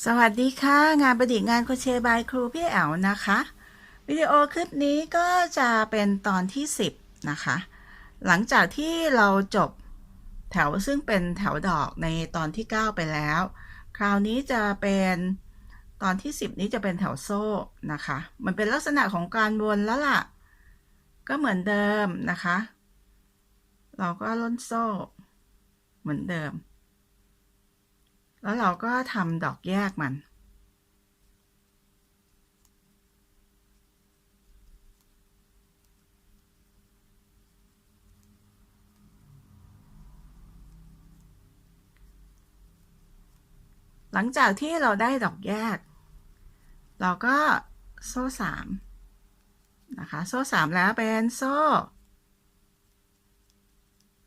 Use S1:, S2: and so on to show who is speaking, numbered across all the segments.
S1: สวัสดีค่ะ งานประดิษฐ์งานโคเชบายครูพี่แอลนะคะ วิดีโอคลิปนี้ก็จะเป็นตอนที่ 10 นะคะ หลังจากที่เราจบแถวซึ่งเป็นแถวดอกในตอนที่ 9 ไปแล้ว คราวนี้จะเป็นตอนที่ 10 นี้จะเป็นแถวโซ่นะคะ มันเป็นลักษณะของการวนแล้วล่ะ ก็เหมือนเดิมนะคะ เราก็ล้นโซ่ เหมือนเดิม แล้วเราก็ทำดอกแยกมัน หลังจากที่เราได้ดอกแยก เราก็โซ่สามนะคะ โซ่สามแล้วเป็นโซ่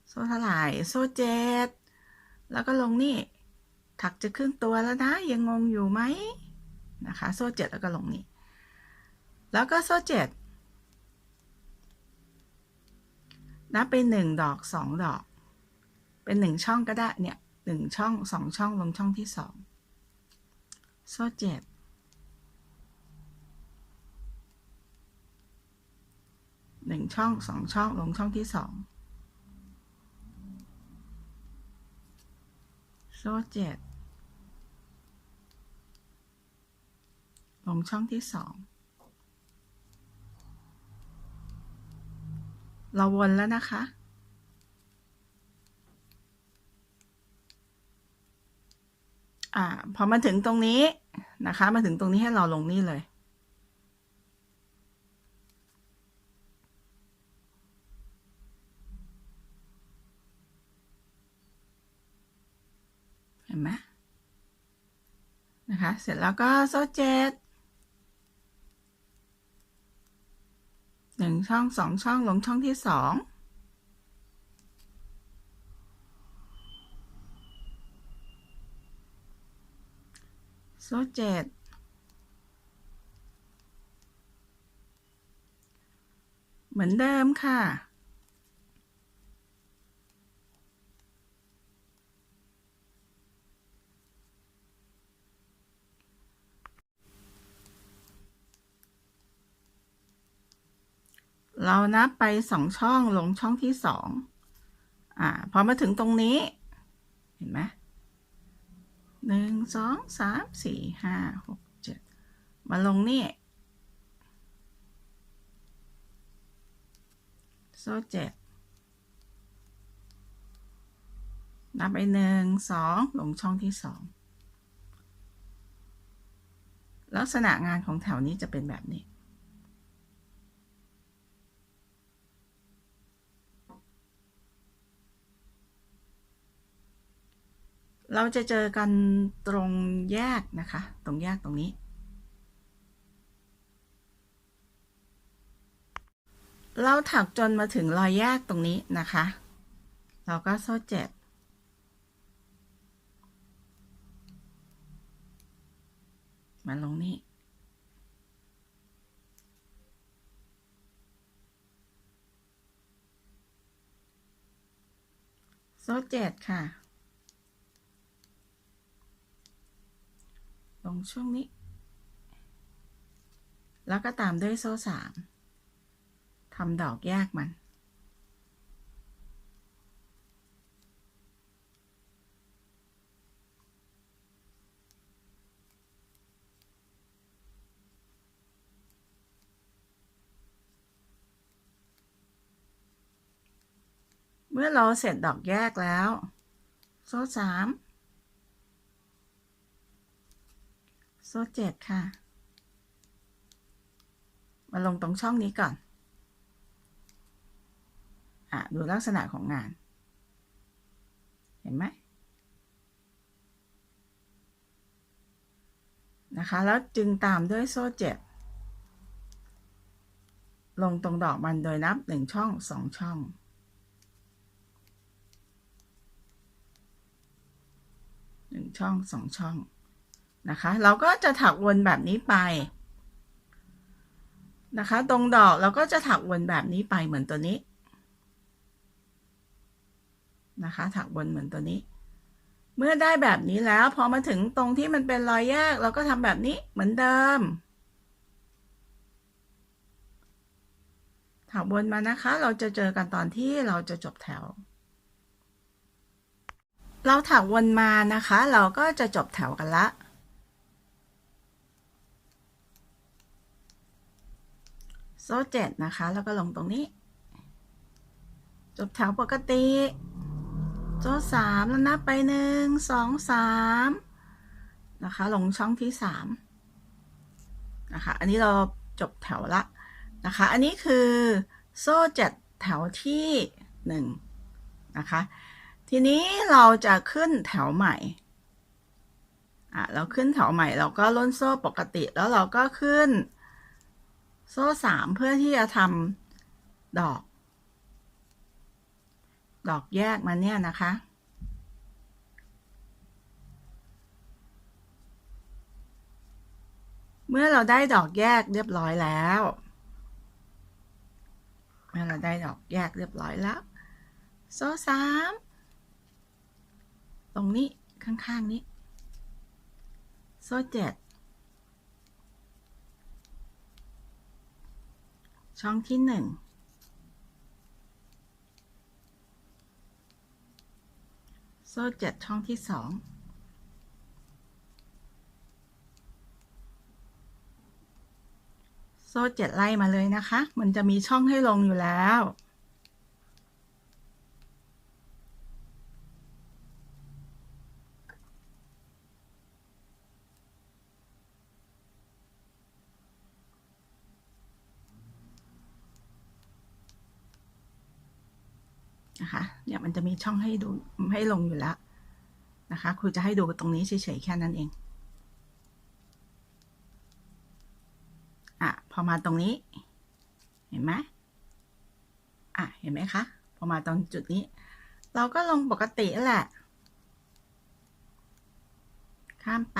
S1: โซ่เท่าไหร่ โซ่เจ็ดแล้วก็ลงนี่ ถักจะครึ่งตัวแล้วนะ ยังงงอยู่ไหมนะคะ โซ่เจ็ดแล้วก็ลงนี่แล้วก็โซ่เจ็ดนับเป็นหนึ่งดอกสองดอก เป็นหนึ่งช่องก็ได้เนี่ยหนึ่งช่องสองช่องลงช่องที่สองโซ่เจ็ดหนึ่งช่องสองช่องลงช่องที่สอง โซ่เจ็ดลงช่องที่สองเราวนแล้วนะคะ อ่า พอมาถึงตรงนี้นะคะ มาถึงตรงนี้ให้เราลงนี่เลย ห็นไหมนะคะ เสร็จแล้วก็โซ่เจ็ดหนึ่งช่องสองช่องลงช่องที่สองโซ่เจ็ดเหมือนเดิมค่ะ เรานับไปสองช่องลงช่องที่สองอ่า พอมาถึงตรงนี้ เห็นไหมหนึ่งสองสามสี่ห้าหกเจ็ดมาลงนี่โซ่เจ็ดนับไปหนึ่งสองลงช่องที่สองลักษณะงานของแถวนี้จะเป็นแบบนี้ เราจะเจอกันตรงแยกนะคะ ตรงแยกตรงนี้ เราถักจนมาถึงรอยแยกตรงนี้นะคะ เราก็โซ่เจ็ดมาลงนี่โซ่เจ็ดค่ะ ลงช่วงนี้ แล้วก็ตามด้วยโซ่สามทำดอกแยกมัน เมื่อเราเสร็จดอกแยกแล้ว โซ่สาม ซ่เจ็ดค่ะ มาลงตรงช่องนี้ก่อน อะ ดูลักษณะของงาน เห็นไหมนะคะ แล้วจึงตามด้วยโซ่เจ็ดลงตรงดอกมันโดยนับหนึ่งช่องสองช่องหนึ่งช่องสองช่อง นะคะ เราก็จะถักวนแบบนี้ไปนะคะ ตรงดอกเราก็จะถักวนแบบนี้ไปเหมือนตัวนี้นะคะ ถักวนเหมือนตัวนี้ เมื่อได้แบบนี้แล้วพอมาถึงตรงที่มันเป็นรอยแยก เราก็ทำแบบนี้เหมือนเดิมถาวนมานะคะ เราจะเจอกันตอนที่เราจะจบแถว เราถักวนมานะคะ เราก็จะจบแถวกันละ โซ่เจ็ดนะคะ แล้วก็ลงตรงนี้ จบแถวปกติ โซ่สามแล้วนับไปหนึ่งสองสามนะคะ ลงช่องที่สามนะคะ อันนี้เราจบแถวละนะคะ อันนี้คือโซ่เจ็ดแถวที่หนึ่งนะคะ ทีนี้เราจะขึ้นแถวใหม่อะเราขึ้นแถวใหม่เราก็ล้นโซ่ปกติแล้วเราก็ขึ้น โซ่สามเพื่อที่จะทำดอก ดอกแยกมาเนี่ยนะคะ เมื่อเราได้ดอกแยกเรียบร้อยแล้ว เมื่อเราได้ดอกแยกเรียบร้อยแล้ว โซ่สามตรงนี้ข้างๆนี้ โซ่เจ็ด ช่องที่หนึ่งโซ่เจ็ดช่องที่สองโซ่เจ็ดไล่มาเลยนะคะ มันจะมีช่องให้ลงอยู่แล้ว นะคะเนี่ยมันจะมีช่องให้ดูให้ลงอยู่แล้วนะคะครูจะให้ดูตรงนี้เฉยๆแค่นั้นเองอะพอมาตรงนี้ เห็นไหมอะเห็นไหมคะพอมาตรงจุดนี้ เราก็ลงปกติแหละ ข้ามไป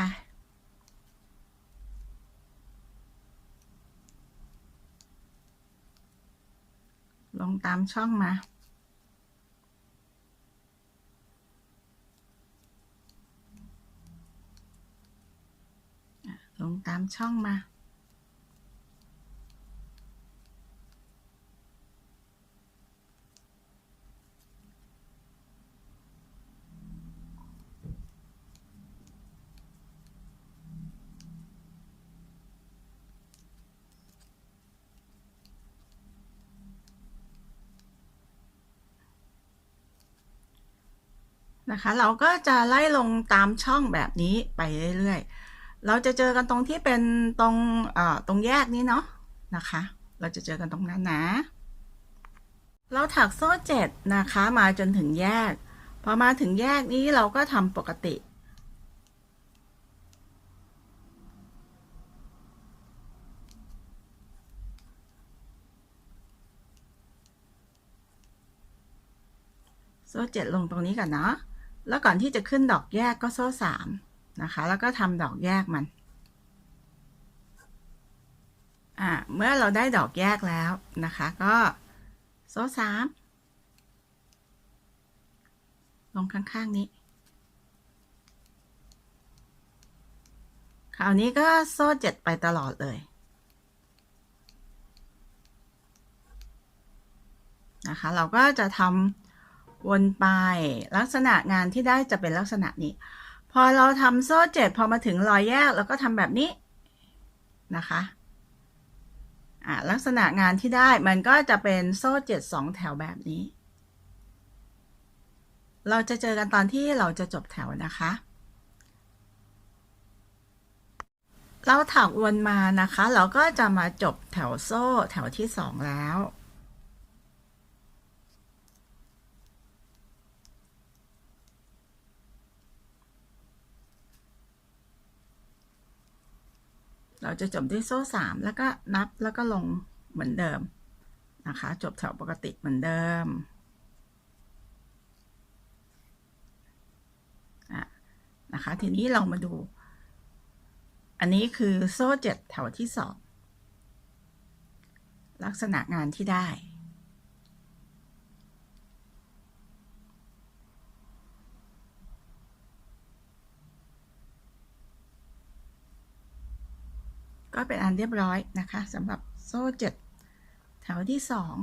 S1: ลงตามช่องมา ล งตามช่องมา นะคะ เราก็จะไล่ลงตามช่องแบบนี้ไปเรื่อยๆ เราจะเจอกันตรงที่เป็นตรงตรงแยกนี้เนาะนะคะ เราจะเจอกันตรงนั้นนะ เราถักโซ่เจ็ดนะคะมาจนถึงแยก พอมาถึงแยกนี้เราก็ทำปกติโซ่เจ็ดลงตรงนี้ก่อนเนาะ แล้วก่อนที่จะขึ้นดอกแยกก็โซ่สาม นะคะ แล้วก็ทำดอกแยกมัน อ่าเมื่อเราได้ดอกแยกแล้วนะคะ ก็โซ่สามลงข้างๆนี้ คราวนี้ก็โซ่เจ็ดไปตลอดเลยนะคะ เราก็จะทำวนไปลักษณะงานที่ได้จะเป็นลักษณะนี้ พอเราทำโซ่เจ็ดพอมาถึงรอยแยกเราก็ทำแบบนี้นะคะอ่าลักษณะงานที่ได้มันก็จะเป็นโซ่เจ็ดสองแถวแบบนี้ เราจะเจอกันตอนที่เราจะจบแถวนะคะ เราถักวนมานะคะ เราก็จะมาจบแถวโซ่แถวที่สองแล้ว เราจะจบด้วยโซ่สามแล้วก็นับแล้วก็ลงเหมือนเดิมนะคะ จบแถวปกติเหมือนเดิมนะคะ ทีนี้เรามาดู อันนี้คือโซ่เจ็ดแถวที่สองลักษณะงานที่ได้ ก็เป็นอันเรียบร้อยนะคะสำหรับโซ่เจ็ดแถวที่สอง